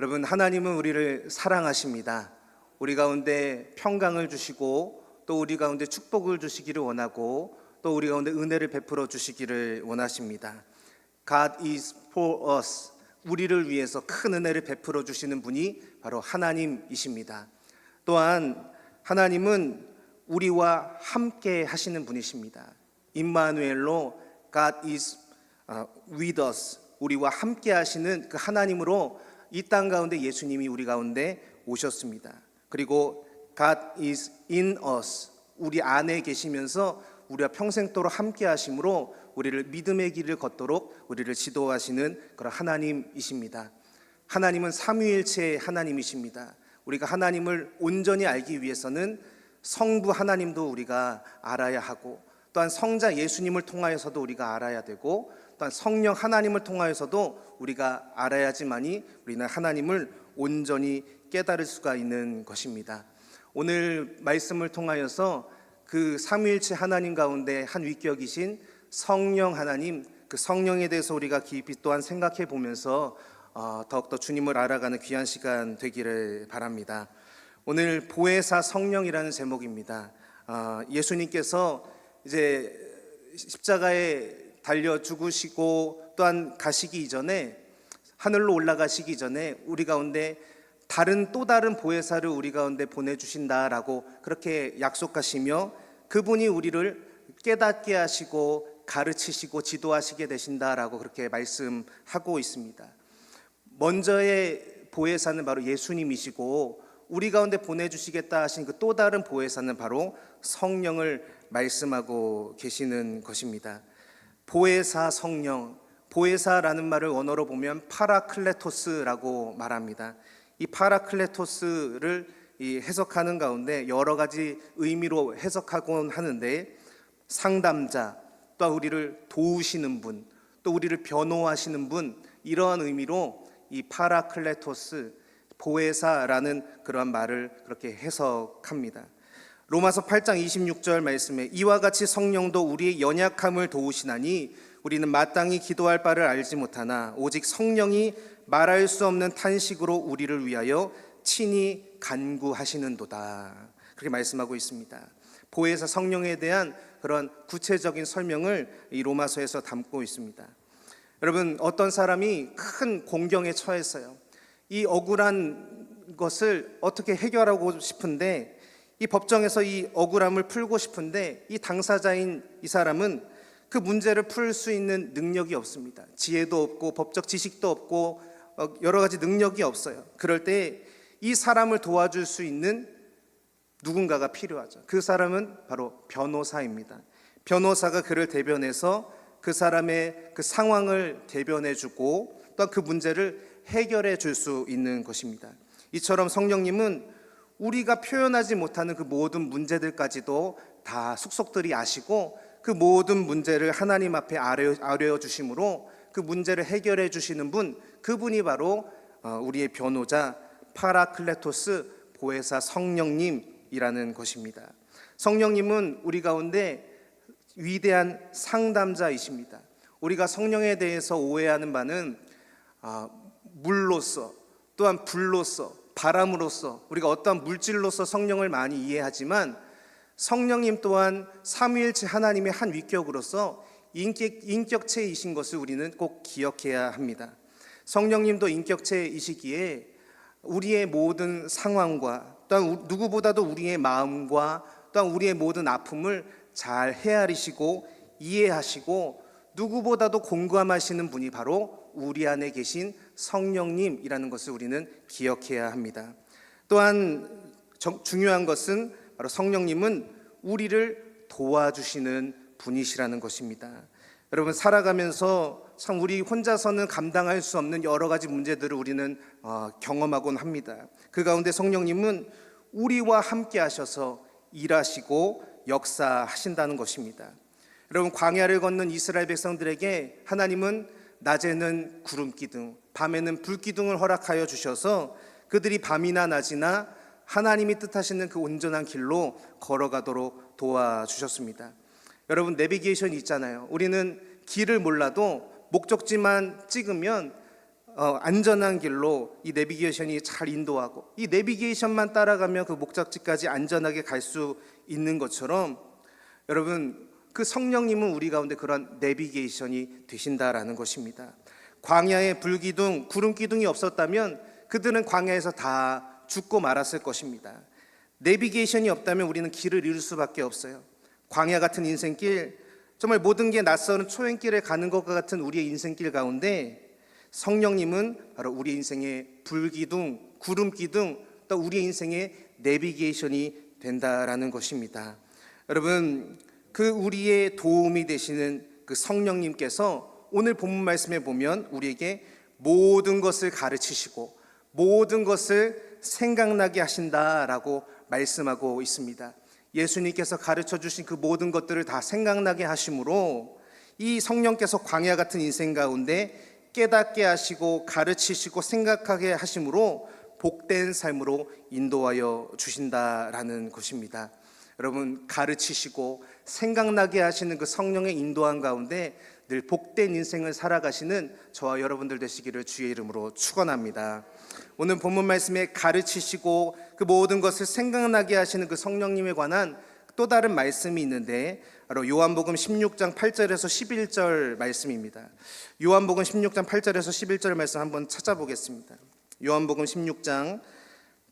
여러분, 하나님은 우리를 사랑하십니다. 우리 가운데 평강을 주시고 또 우리 가운데 축복을 주시기를 원하고 또 우리 가운데 은혜를 베풀어 주시기를 원하십니다. God is for us. 우리를 위해서 큰 은혜를 베풀어 주시는 분이 바로 하나님이십니다. 또한 하나님은 우리와 함께 하시는 분이십니다. 임마누엘로 God is 어, with us. 우리와 함께 하시는 그 하나님으로 이 땅 가운데 예수님이 우리 가운데 오셨습니다. 그리고 God is in us. 우리 안에 계시면서 우리와 평생도록 함께 하심으로 우리를 믿음의 길을 걷도록 우리를 지도하시는 그런 하나님이십니다. 하나님은 삼위일체의 하나님이십니다. 우리가 하나님을 온전히 알기 위해서는 성부 하나님도 우리가 알아야 하고 또한 성자 예수님을 통하여서도 우리가 알아야 되고 또한 성령 하나님을 통하여서도 우리가 알아야지만이 우리는 하나님을 온전히 깨달을 수가 있는 것입니다. 오늘 말씀을 통하여서 그 삼위일체 하나님 가운데 한 위격이신 성령 하나님 그 성령에 대해서 우리가 깊이 또한 생각해 보면서 어, 더욱더 주님을 알아가는 귀한 시간 되기를 바랍니다. 오늘 보혜사 성령이라는 제목입니다. 어, 예수님께서 이제 십자가에 달려 죽으시고 또한 가시기 이전에 하늘로 올라가시기 전에 우리 가운데 다른 또 다른 보혜사를 우리 가운데 보내주신다라고 그렇게 약속하시며 그분이 우리를 깨닫게 하시고 가르치시고 지도하시게 되신다라고 그렇게 말씀하고 있습니다. 먼저의 보혜사는 바로 예수님이시고 우리 가운데 보내주시겠다 하신 그 또 다른 보혜사는 바로 성령을 말씀하고 계시는 것입니다. 보혜사 성령, 보혜사라는 말을 원어로 보면 파라클레토스라고 말합니다. 이 파라클레토스를 이 해석하는 가운데 여러 가지 의미로 해석하곤 하는데 상담자, 또 우리를 도우시는 분, 또 우리를 변호하시는 분 이러한 의미로 이 파라클레토스 보혜사라는 그러한 말을 그렇게 해석합니다. 로마서 8장 26절 말씀에 이와 같이 성령도 우리의 연약함을 도우시나니 우리는 마땅히 기도할 바를 알지 못하나 오직 성령이 말할 수 없는 탄식으로 우리를 위하여 친히 간구하시는도다. 그렇게 말씀하고 있습니다. 보혜사 성령에 대한 그런 구체적인 설명을 이 로마서에서 담고 있습니다. 여러분 어떤 사람이 큰 공경에 처했어요. 이 억울한 것을 어떻게 해결하고 싶은데 이 법정에서 이 억울함을 풀고 싶은데 이 당사자인 이 사람은 그 문제를 풀 수 있는 능력이 없습니다. 지혜도 없고 법적 지식도 없고 어, 여러 가지 능력이 없어요. 그럴 때 이 사람을 도와줄 수 있는 누군가가 필요하죠. 그 사람은 바로 변호사입니다. 변호사가 그를 대변해서 그 사람의 그 상황을 대변해 주고 또 그 문제를 해결해 줄 수 있는 것입니다. 이처럼 성령님은 우리가 표현하지 못하는 그 모든 문제들까지도 다 속속들이 아시고 그 모든 문제를 하나님 앞에 아뢰어, 주심으로 그 문제를 해결해 주시는 분 그분이 바로 어, 우리의 변호자 파라클레토스 보혜사 성령님이라는 것입니다. 성령님은 우리 가운데 위대한 상담자이십니다. 우리가 성령에 대해서 오해하는 바는 아, 물로서 또한 불로서 바람으로서 우리가 어떠한 물질로서 성령을 많이 이해하지만 성령님 또한 삼위일체 하나님의 한 위격으로서 인격, 인격체이신 것을 우리는 꼭 기억해야 합니다. 성령님도 인격체이시기에 우리의 모든 상황과 또한 누구보다도 우리의 마음과 또한 우리의 모든 아픔을 잘 헤아리시고 이해하시고 누구보다도 공감하시는 분이 바로 우리 안에 계신 성령님이라는 것을 우리는 기억해야 합니다. 또한 정- 중요한 것은 바로 성령님은 우리를 도와주시는 분이시라는 것입니다. 여러분 살아가면서 참 우리 혼자서는 감당할 수 없는 여러 가지 문제들을 우리는 어, 경험하곤 합니다. 그 가운데 성령님은 우리와 함께 하셔서 일하시고 역사하신다는 것입니다. 여러분 광야를 걷는 이스라엘 백성들에게 하나님은 낮에는 구름 기둥, 밤에는 불 기둥을 허락하여 주셔서 그들이 밤이나 낮이나 하나님이 뜻하시는 그 온전한 길로 걸어가도록 도와주셨습니다. 여러분 내비게이션 있잖아요. 우리는 길을 몰라도 목적지만 찍으면 어, 안전한 길로 이 내비게이션이 잘 인도하고 이 내비게이션만 따라가면 그 목적지까지 안전하게 갈 수 있는 것처럼 여러분 그 성령님은 우리 가운데 그런 내비게이션이 되신다라는 것입니다. 광야에 불기둥, 구름 기둥이 없었다면 그들은 광야에서 다 죽고 말았을 것입니다. 내비게이션이 없다면 우리는 길을 잃을 수밖에 없어요. 광야 같은 인생길, 정말 모든 게 낯설은 초행길에 가는 것과 같은 우리의 인생길 가운데 성령님은 바로 우리 인생의 불기둥, 구름기둥, 또 우리의 인생의 내비게이션이 된다라는 것입니다. 여러분, 그 우리의 도움이 되시는 그 성령님께서 오늘 본문 말씀에 보면 우리에게 모든 것을 가르치시고 모든 것을 생각나게 하신다라고 말씀하고 있습니다. 예수님께서 가르쳐 주신 그 모든 것들을 다 생각나게 하심으로 이 성령께서 광야 같은 인생 가운데 깨닫게 하시고 가르치시고 생각하게 하심으로 복된 삶으로 인도하여 주신다라는 것입니다. 여러분 가르치시고 생각나게 하시는 그 성령의 인도한 가운데 늘 복된 인생을 살아가시는 저와 여러분들 되시기를 주의 이름으로 축원합니다. 오늘 본문 말씀에 가르치시고 그 모든 것을 생각나게 하시는 그 성령님에 관한 또 다른 말씀이 있는데 바로 요한복음 16장 8절에서 11절 말씀입니다. 요한복음 16장 8절에서 11절 말씀 한번 찾아보겠습니다. 요한복음 16장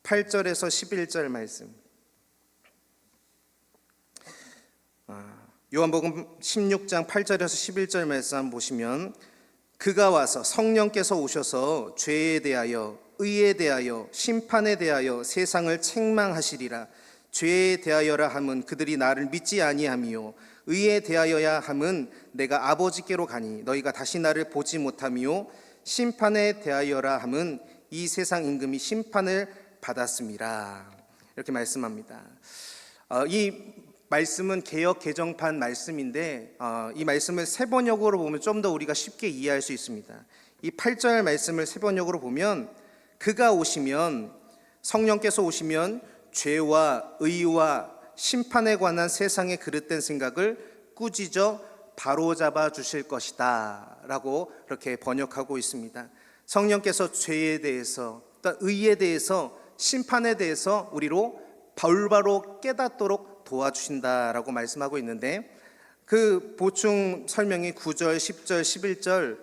8절에서 11절 말씀. 요한복음 16장 8절에서 11절 말씀 보시면 그가 와서 성령께서 오셔서 죄에 대하여 의에 대하여 심판에 대하여 세상을 책망하시리라. 죄에 대하여라 함은 그들이 나를 믿지 아니함이요. 의에 대하여야 함은 내가 아버지께로 가니 너희가 다시 나를 보지 못함이요. 심판에 대하여라 함은 이 세상 임금이 심판을 받았음이라 이렇게 말씀합니다. 어, 이 말씀은 개혁 개정판 말씀인데 어, 이 말씀을 세 번역으로 보면 좀 더 우리가 쉽게 이해할 수 있습니다. 이 8절 말씀을 세 번역으로 보면 그가 오시면 성령께서 오시면 죄와 의와 심판에 관한 세상의 그릇된 생각을 꾸짖어 바로잡아 주실 것이다라고 그렇게 번역하고 있습니다. 성령께서 죄에 대해서 또 의에 대해서 심판에 대해서 우리로 바로 깨닫도록 도와주신다라고 말씀하고 있는데 그 보충 설명이 9절, 10절, 11절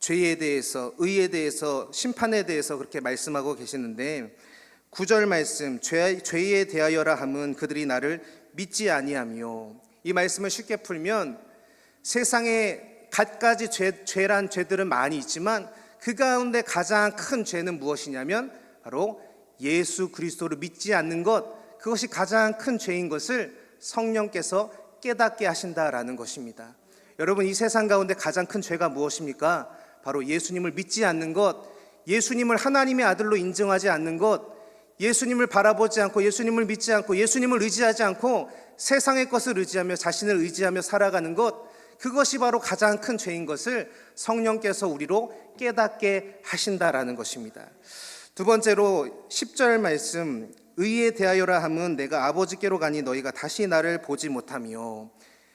죄에 대해서 의에 대해서 심판에 대해서 그렇게 말씀하고 계시는데 9절 말씀 죄, 죄에 대하여라 함은 그들이 나를 믿지 아니하며 이 말씀을 쉽게 풀면 세상에 갖가지 죄, 죄란 죄들은 많이 있지만 그 가운데 가장 큰 죄는 무엇이냐면 바로 예수 그리스도를 믿지 않는 것 그것이 가장 큰 죄인 것을 성령께서 깨닫게 하신다라는 것입니다. 여러분 이 세상 가운데 가장 큰 죄가 무엇입니까? 바로 예수님을 믿지 않는 것, 예수님을 하나님의 아들로 인정하지 않는 것, 예수님을 바라보지 않고 예수님을 믿지 않고 예수님을 의지하지 않고 세상의 것을 의지하며 자신을 의지하며 살아가는 것, 그것이 바로 가장 큰 죄인 것을 성령께서 우리로 깨닫게 하신다라는 것입니다. 두 번째로 10절 말씀 의에 대하여라 함은 내가 아버지께로 가니 너희가 다시 나를 보지 못하며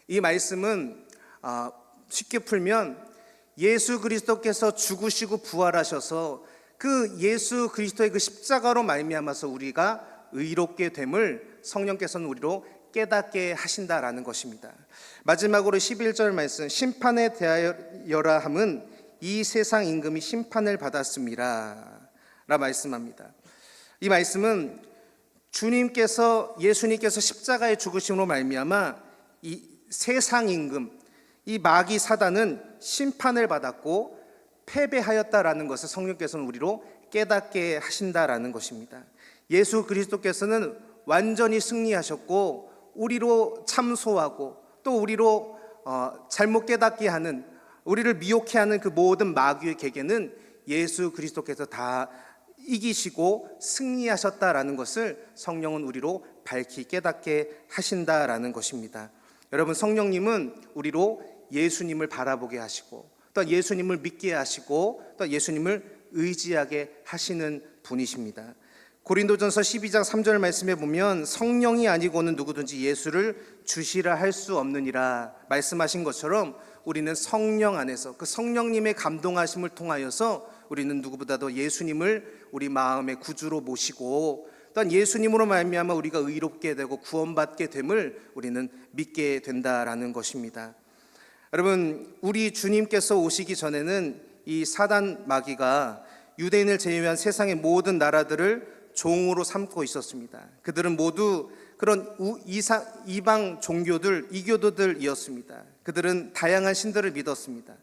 이 말씀은 아, 쉽게 풀면 예수 그리스도께서 죽으시고 부활하셔서 그 예수 그리스도의 그 십자가로 말미암아서 우리가 의롭게 됨을 성령께서는 우리로 깨닫게 하신다라는 것입니다. 마지막으로 11절 말씀 심판에 대하여라 함은 이 세상 임금이 심판을 받았습니다. 라 말씀합니다. 이 말씀은 주님께서 예수님께서 십자가의 죽으심으로 말미암아 이 세상 임금 이 마귀 사단은 심판을 받았고 패배하였다라는 것을 성령께서는 우리로 깨닫게 하신다라는 것입니다. 예수 그리스도께서는 완전히 승리하셨고 우리로 참소하고 또 우리로 어, 잘못 깨닫게 하는 우리를 미혹해 하는 그 모든 마귀의 계계는 예수 그리스도께서 다 이기시고 승리하셨다라는 것을 성령은 우리로 밝히 깨닫게 하신다라는 것입니다. 여러분 성령님은 우리로 예수님을 바라보게 하시고 또 예수님을 믿게 하시고 또 예수님을 의지하게 하시는 분이십니다. 고린도전서 12장 3절 말씀에 보면 성령이 아니고는 누구든지 예수를 주시라 할 수 없느니라 말씀하신 것처럼 우리는 성령 안에서 그 성령님의 감동하심을 통하여서 우리는 누구보다도 예수님을 우리 마음의 구주로 모시고 또한 예수님으로 말미암아 우리가 의롭게 되고 구원받게 됨을 우리는 믿게 된다라는 것입니다. 여러분, 우리 주님께서 오시기 전에는 이 사단 마귀가 유대인을 제외한 세상의 모든 나라들을 종으로 삼고 있었습니다. 그들은 모두 그런 이방 종교들, 이교도들이었습니다. 그들은 다양한 신들을 믿었습니다.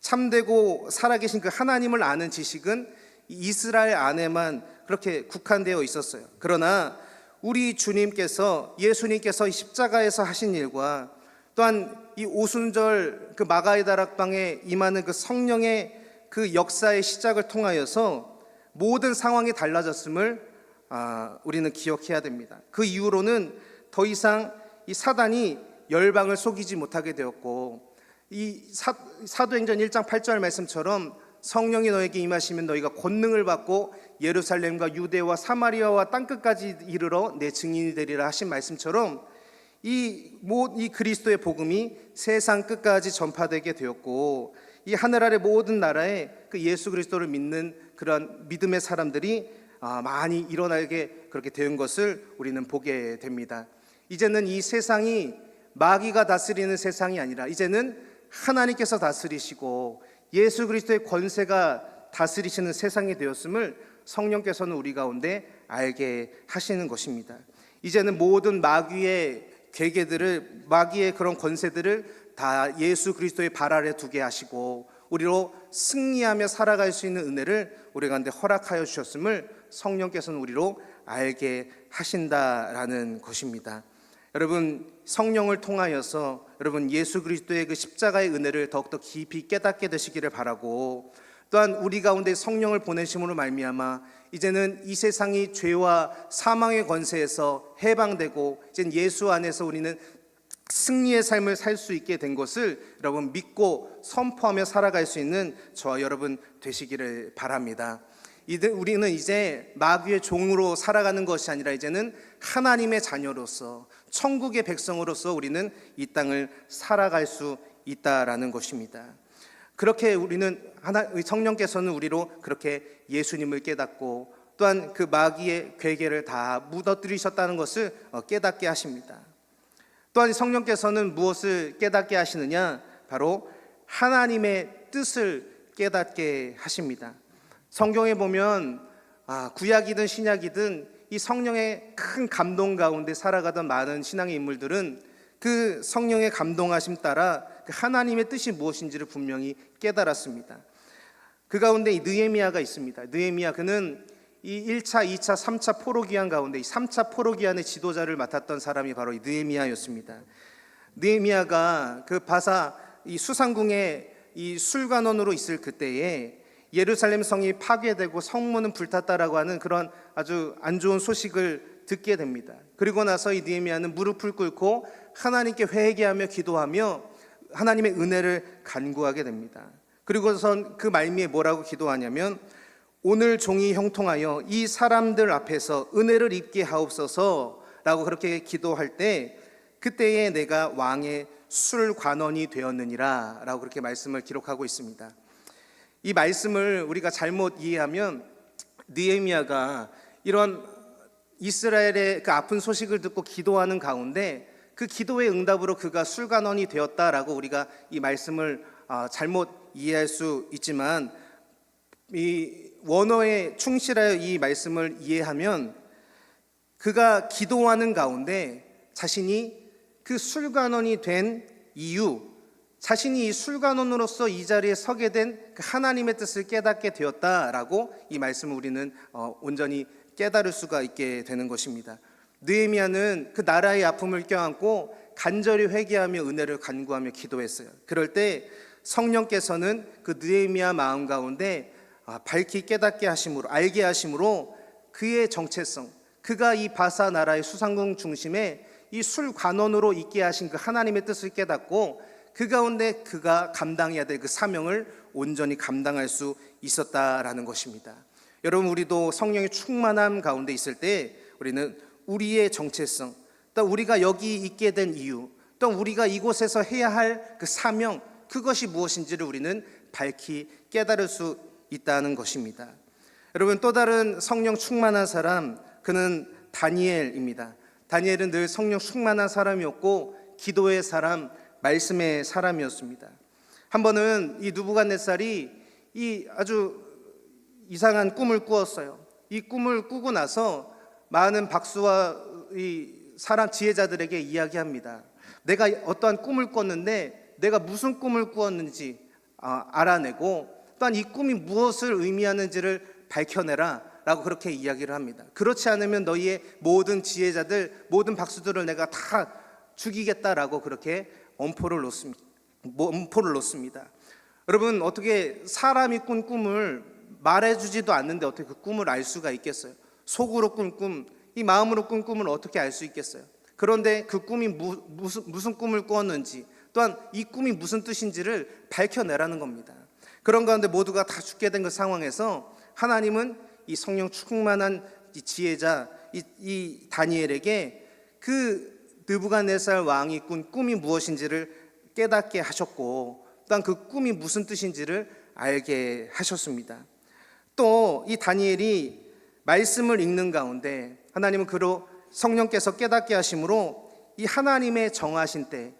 참되고 살아계신 그 하나님을 아는 지식은 이 이스라엘 안에만 그렇게 국한되어 있었어요. 그러나 우리 주님께서 예수님께서 이 십자가에서 하신 일과 또한 이 오순절 그 마가의 다락방에 임하는 그 성령의 그 역사의 시작을 통하여서 모든 상황이 달라졌음을 아, 우리는 기억해야 됩니다. 그 이후로는 더 이상 이 사단이 열방을 속이지 못하게 되었고 이 사, 사도행전 1장 8절 말씀처럼 성령이 너에게 임하시면 너희가 권능을 받고 예루살렘과 유대와 사마리아와 땅끝까지 이르러 내 증인이 되리라 하신 말씀처럼 이, 모, 이 그리스도의 복음이 세상 끝까지 전파되게 되었고 이 하늘 아래 모든 나라에 그 예수 그리스도를 믿는 그런 믿음의 사람들이 아, 많이 일어나게 그렇게 된 것을 우리는 보게 됩니다. 이제는 이 세상이 마귀가 다스리는 세상이 아니라 이제는 하나님께서 다스리시고 예수 그리스도의 권세가 다스리시는 세상이 되었음을 성령께서는 우리 가운데 알게 하시는 것입니다. 이제는 모든 마귀의 괴계들을 마귀의 그런 권세들을 다 예수 그리스도의 발 아래 두게 하시고 우리로 승리하며 살아갈 수 있는 은혜를 우리 가운데 허락하여 주셨음을 성령께서는 우리로 알게 하신다라는 것입니다. 여러분 성령을 통하여서 여러분 예수 그리스도의 그 십자가의 은혜를 더욱더 깊이 깨닫게 되시기를 바라고 또한 우리 가운데 성령을 보내심으로 말미암아 이제는 이 세상이 죄와 사망의 권세에서 해방되고 이제 예수 안에서 우리는 승리의 삶을 살 수 있게 된 것을 여러분 믿고 선포하며 살아갈 수 있는 저와 여러분 되시기를 바랍니다. 우리는 이제 마귀의 종으로 살아가는 것이 아니라 이제는 하나님의 자녀로서 천국의 백성으로서 우리는 이 땅을 살아갈 수 있다라는 것입니다. 그렇게 우리는 하나 성령께서는 우리로 그렇게 예수님을 깨닫고 또한 그 마귀의 괴계를 다 묻어뜨리셨다는 것을 어, 깨닫게 하십니다. 또한 성령께서는 무엇을 깨닫게 하시느냐? 바로 하나님의 뜻을 깨닫게 하십니다. 성경에 보면 아, 구약이든 신약이든 이 성령의 큰 감동 가운데 살아가던 많은 신앙의 인물들은 그 성령의 감동하심 따라 그 하나님의 뜻이 무엇인지를 분명히 깨달았습니다. 그 가운데 이 느헤미야가 있습니다. 느헤미야 그는 이 1차, 2차, 3차 포로기한 가운데 이 3차 포로기한의 지도자를 맡았던 사람이 바로 이 느헤미야였습니다. 느헤미야가 그 바사 이 수상궁에 이 술관원으로 있을 그때에 예루살렘 성이 파괴되고 성문은 불탔다라고 하는 그런 아주 안 좋은 소식을 듣게 됩니다. 그리고 나서 이 느헤미야는 무릎을 꿇고 하나님께 회개하며 기도하며 하나님의 은혜를 간구하게 됩니다. 그리고선 그 말미에 뭐라고 기도하냐면 오늘 종이 형통하여 이 사람들 앞에서 은혜를 입게 하옵소서라고 그렇게 기도할 때 그때에 내가 왕의 술관원이 되었느니라라고 그렇게 말씀을 기록하고 있습니다. 이 말씀을 우리가 잘못 이해하면 느헤미야가 이런 이스라엘의 그 아픈 소식을 듣고 기도하는 가운데 그 기도의 응답으로 그가 술관원이 되었다라고 우리가 이 말씀을 아, 잘못 이해할 수 있지만 이 원어에 충실하여 이 말씀을 이해하면 그가 기도하는 가운데 자신이 그 술관원이 된 이유, 자신이 이 술관원으로서 이 자리에 서게 된그 하나님의 뜻을 깨닫게 되었다라고 이 말씀을 우리는 어, 온전히 깨달을 수가 있게 되는 것입니다. 느헤미야는 그 나라의 아픔을 껴안고 간절히 회개하며 은혜를 간구하며 기도했어요. 그럴 때 성령께서는 그 느헤미야 마음 가운데 아, 밝히 깨닫게 하심으로 알게 하심으로 그의 정체성, 그가 이 바사 나라의 수상궁 중심에 이 술관원으로 있게 하신 그 하나님의 뜻을 깨닫고 그 가운데 그가 감당해야 될 그 사명을 온전히 감당할 수 있었다라는 것입니다. 여러분 우리도 성령의 충만함 가운데 있을 때 우리는 우리의 정체성, 또 우리가 여기 있게 된 이유, 또 우리가 이곳에서 해야 할 그 사명 그것이 무엇인지를 우리는 밝히 깨달을 수 있다는 것입니다. 여러분 또 다른 성령 충만한 사람 그는 다니엘입니다. 다니엘은 늘 성령 충만한 사람이었고 기도의 사람, 말씀의 사람이었습니다. 한 번은 이 누부갓네살이 이 아주 이상한 꿈을 꾸었어요. 이 꿈을 꾸고 나서 많은 박수와 이 사람 지혜자들에게 이야기합니다. 내가 어떠한 꿈을 꿨는데 내가 무슨 꿈을 꾸었는지 아, 알아내고 또한 이 꿈이 무엇을 의미하는지를 밝혀내라 라고 그렇게 이야기를 합니다. 그렇지 않으면 너희의 모든 지혜자들, 모든 박수들을 내가 다 죽이겠다라고 그렇게 엄포를 놓습니다. 엄포를 놓습니다. 여러분 어떻게 사람이 꾼 꿈을 말해주지도 않는데 어떻게 그 꿈을 알 수가 있겠어요? 속으로 꾼 꿈, 이 마음으로 꾼 꿈을 어떻게 알 수 있겠어요? 그런데 그 꿈이 무, 무슨, 무슨 꿈을 꾸었는지 또한 이 꿈이 무슨 뜻인지를 밝혀내라는 겁니다. 그런 가운데 모두가 다 죽게 된 그 상황에서 하나님은 이 성령 충만한 이 지혜자 이, 이 다니엘에게 그 느부갓네살 왕이 꾼 꿈이 무엇인지를 깨닫게 하셨고 또한 그 꿈이 무슨 뜻인지를 알게 하셨습니다. 또 이 다니엘이 말씀을 읽는 가운데 하나님은 그로 성령께서 깨닫게 하심으로 이 하나님의 정하신 때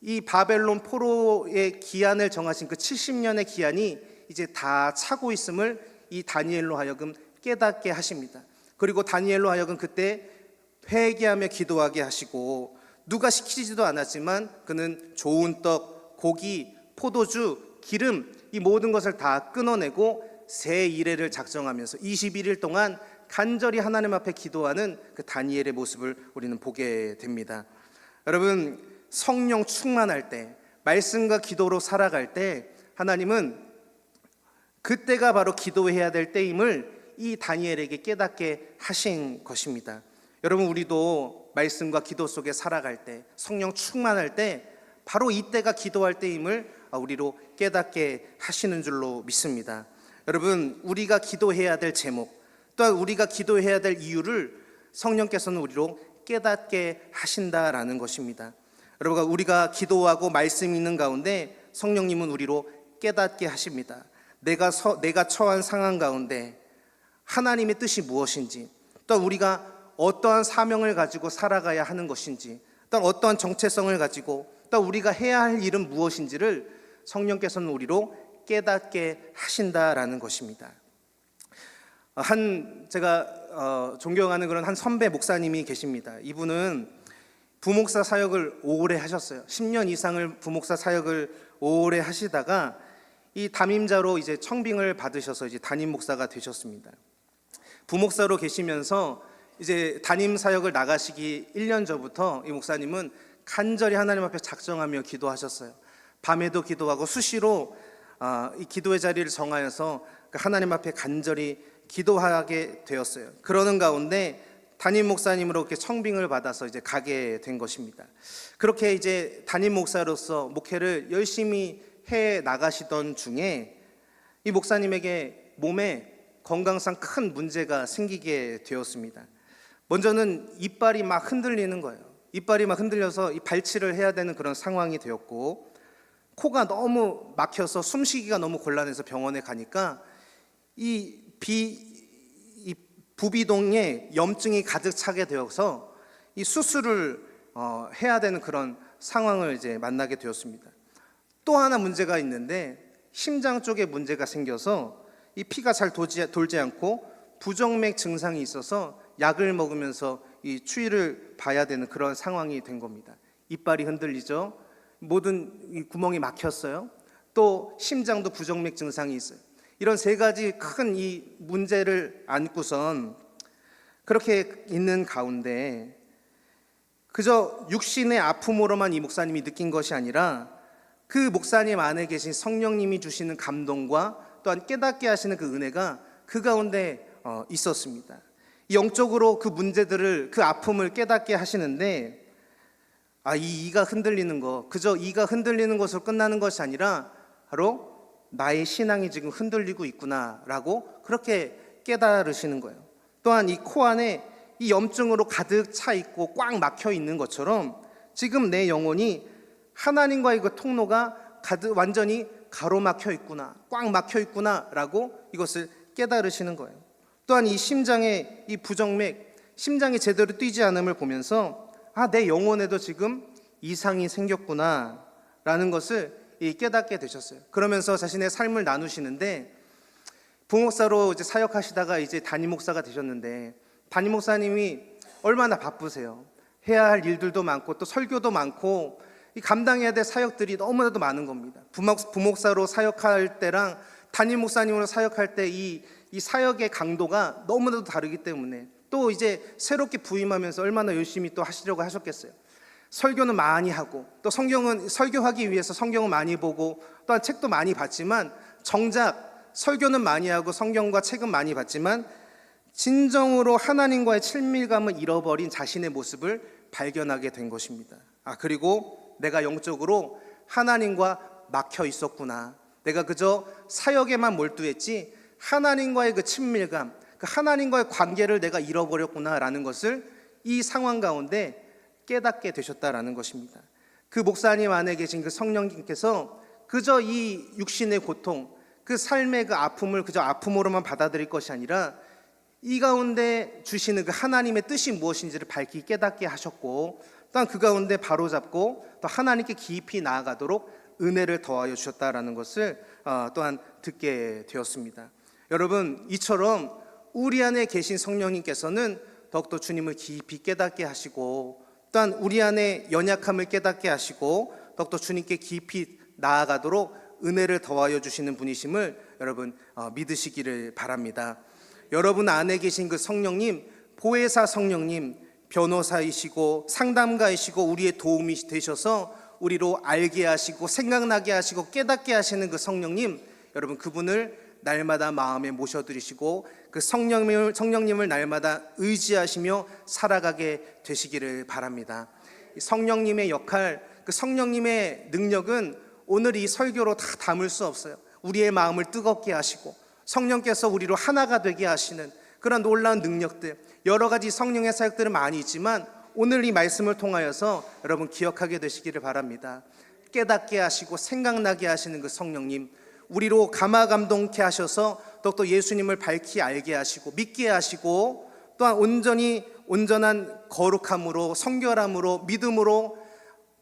이 바벨론 포로의 기한을 정하신 그 70년의 기한이 이제 다 차고 있음을 이 다니엘로 하여금 깨닫게 하십니다. 그리고 다니엘로 하여금 그때 회개하며 기도하게 하시고 누가 시키지도 않았지만 그는 좋은 떡, 고기, 포도주, 기름 이 모든 것을 다 끊어내고 새 이래를 작정하면서 21일 동안 간절히 하나님 앞에 기도하는 그 다니엘의 모습을 우리는 보게 됩니다. 여러분 성령 충만할 때 말씀과 기도로 살아갈 때 하나님은 그때가 바로 기도해야 될 때임을 이 다니엘에게 깨닫게 하신 것입니다. 여러분 우리도 말씀과 기도 속에 살아갈 때 성령 충만할 때 바로 이때가 기도할 때임을 우리로 깨닫게 하시는 줄로 믿습니다. 여러분 우리가 기도해야 될 제목 또한 우리가 기도해야 될 이유를 성령께서는 우리로 깨닫게 하신다라는 것입니다. 여러분 우리가 기도하고 말씀 있는 가운데 성령님은 우리로 깨닫게 하십니다. 내가 서, 내가 처한 상황 가운데 하나님의 뜻이 무엇인지 또 우리가 어떠한 사명을 가지고 살아가야 하는 것인지 또 어떠한 정체성을 가지고 또 우리가 해야 할 일은 무엇인지를 성령께서는 우리로 깨닫게 하신다라는 것입니다. 한 제가 어, 존경하는 그런 한 선배 목사님이 계십니다. 이분은 부목사 사역을 오래 하셨어요. 10년 이상을 부목사 사역을 오래 하시다가 이 담임자로 이제 청빙을 받으셔서 이제 담임 목사가 되셨습니다. 부목사로 계시면서 이제 담임 사역을 나가시기 1년 전부터 이 목사님은 간절히 하나님 앞에 작정하며 기도하셨어요. 밤에도 기도하고 수시로 아, 이 기도의 자리를 정하여서 그 하나님 앞에 간절히 기도하게 되었어요. 그러는 가운데 담임 목사님으로 이렇게 청빙을 받아서 이제 가게 된 것입니다. 그렇게 이제 담임 목사로서 목회를 열심히 해 나가시던 중에 이 목사님에게 몸에 건강상 큰 문제가 생기게 되었습니다. 먼저는 이빨이 막 흔들리는 거예요. 이빨이 막 흔들려서 이 발치를 해야 되는 그런 상황이 되었고 코가 너무 막혀서 숨쉬기가 너무 곤란해서 병원에 가니까 이 비, 이 부비동에 염증이 가득 차게 되어서 이 수술을 어, 해야 되는 그런 상황을 이제 만나게 되었습니다. 또 하나 문제가 있는데 심장 쪽에 문제가 생겨서 이 피가 잘 돌지, 돌지 않고 부정맥 증상이 있어서 약을 먹으면서 이 추위를 봐야 되는 그런 상황이 된 겁니다. 이빨이 흔들리죠. 모든 구멍이 막혔어요. 또 심장도 부정맥 증상이 있어요. 이런 세 가지 큰 이 문제를 안고선 그렇게 있는 가운데 그저 육신의 아픔으로만 이 목사님이 느낀 것이 아니라 그 목사님 안에 계신 성령님이 주시는 감동과 또한 깨닫게 하시는 그 은혜가 그 가운데 어, 있었습니다. 영적으로 그 문제들을 그 아픔을 깨닫게 하시는데 아, 이 이가 흔들리는 거, 그저 이가 흔들리는 것으로 끝나는 것이 아니라 바로 나의 신앙이 지금 흔들리고 있구나라고 그렇게 깨달으시는 거예요. 또한 이 코 안에 이 염증으로 가득 차 있고 꽉 막혀 있는 것처럼 지금 내 영혼이 하나님과의 그 통로가 가득 완전히 가로막혀 있구나, 꽉 막혀 있구나라고 이것을 깨달으시는 거예요. 또한 이 심장의 이 부정맥, 심장이 제대로 뛰지 않음을 보면서 아, 내 영혼에도 지금 이상이 생겼구나 라는 것을 이 깨닫게 되셨어요. 그러면서 자신의 삶을 나누시는데 부목사로 이제 사역하시다가 이제 담임 목사가 되셨는데 담임 목사님이 얼마나 바쁘세요. 해야 할 일들도 많고 또 설교도 많고 이 감당해야 될 사역들이 너무나도 많은 겁니다. 부목, 부목사로 사역할 때랑 담임 목사님으로 사역할 때 이 이 사역의 강도가 너무나도 다르기 때문에 또 이제 새롭게 부임하면서 얼마나 열심히 또 하시려고 하셨겠어요. 설교는 많이 하고 또 성경은 설교하기 위해서 성경을 많이 보고 또한 책도 많이 봤지만 정작 설교는 많이 하고 성경과 책은 많이 봤지만 진정으로 하나님과의 친밀감을 잃어버린 자신의 모습을 발견하게 된 것입니다. 아, 그리고 내가 영적으로 하나님과 막혀 있었구나. 내가 그저 사역에만 몰두했지 하나님과의 그 친밀감, 그 하나님과의 관계를 내가 잃어버렸구나라는 것을 이 상황 가운데 깨닫게 되셨다라는 것입니다. 그 목사님 안에 계신 그 성령님께서 그저 이 육신의 고통, 그 삶의 그 아픔을 그저 아픔으로만 받아들일 것이 아니라 이 가운데 주시는 그 하나님의 뜻이 무엇인지를 밝히 깨닫게 하셨고 또한 그 가운데 바로 잡고 또 하나님께 깊이 나아가도록 은혜를 더하여 주셨다라는 것을 어, 또한 듣게 되었습니다. 여러분 이처럼 우리 안에 계신 성령님께서는 더욱더 주님을 깊이 깨닫게 하시고 또한 우리 안에 연약함을 깨닫게 하시고 더욱더 주님께 깊이 나아가도록 은혜를 더하여 주시는 분이심을 여러분 어, 믿으시기를 바랍니다. 여러분 안에 계신 그 성령님, 보혜사 성령님, 변호사이시고 상담가이시고 우리의 도움이 되셔서 우리로 알게 하시고 생각나게 하시고 깨닫게 하시는 그 성령님, 여러분 그분을 날마다 마음에 모셔드리시고 그 성령님을, 성령님을 날마다 의지하시며 살아가게 되시기를 바랍니다. 이 성령님의 역할, 그 성령님의 능력은 오늘 이 설교로 다 담을 수 없어요. 우리의 마음을 뜨겁게 하시고 성령께서 우리로 하나가 되게 하시는 그런 놀라운 능력들, 여러 가지 성령의 사역들은 많이 있지만 오늘 이 말씀을 통하여서 여러분 기억하게 되시기를 바랍니다. 깨닫게 하시고 생각나게 하시는 그 성령님, 우리로 감화감동케 하셔서 더욱더 예수님을 밝히 알게 하시고 믿게 하시고 또한 온전히 온전한 거룩함으로 성결함으로 믿음으로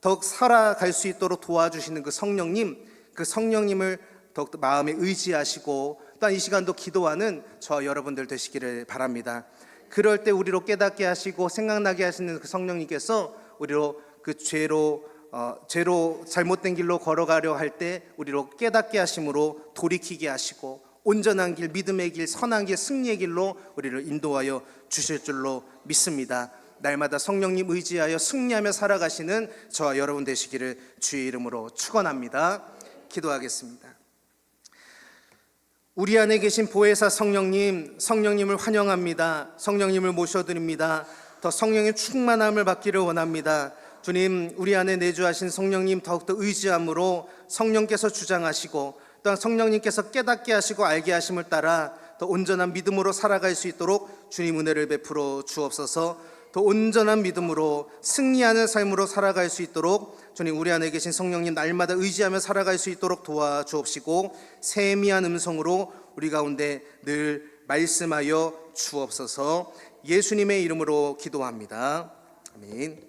더욱 살아갈 수 있도록 도와주시는 그 성령님, 그 성령님을 더욱 마음에 의지하시고 또한 이 시간도 기도하는 저 여러분들 되시기를 바랍니다. 그럴 때 우리로 깨닫게 하시고 생각나게 하시는 그 성령님께서 우리로 그 죄로 어, 죄로 잘못된 길로 걸어가려 할 때 우리로 깨닫게 하심으로 돌이키게 하시고 온전한 길, 믿음의 길, 선한 길, 승리의 길로 우리를 인도하여 주실 줄로 믿습니다. 날마다 성령님 의지하여 승리하며 살아가시는 저와 여러분 되시기를 주의 이름으로 축원합니다. 기도하겠습니다. 우리 안에 계신 보혜사 성령님, 성령님을 환영합니다. 성령님을 모셔드립니다. 더 성령의 충만함을 받기를 원합니다. 주님, 우리 안에 내주하신 성령님 더욱더 의지함으로 성령께서 주장하시고 또한 성령님께서 깨닫게 하시고 알게 하심을 따라 더 온전한 믿음으로 살아갈 수 있도록 주님 은혜를 베풀어 주옵소서. 더 온전한 믿음으로 승리하는 삶으로 살아갈 수 있도록 주님 우리 안에 계신 성령님 날마다 의지하며 살아갈 수 있도록 도와주옵시고 세미한 음성으로 우리 가운데 늘 말씀하여 주옵소서. 예수님의 이름으로 기도합니다. 아멘.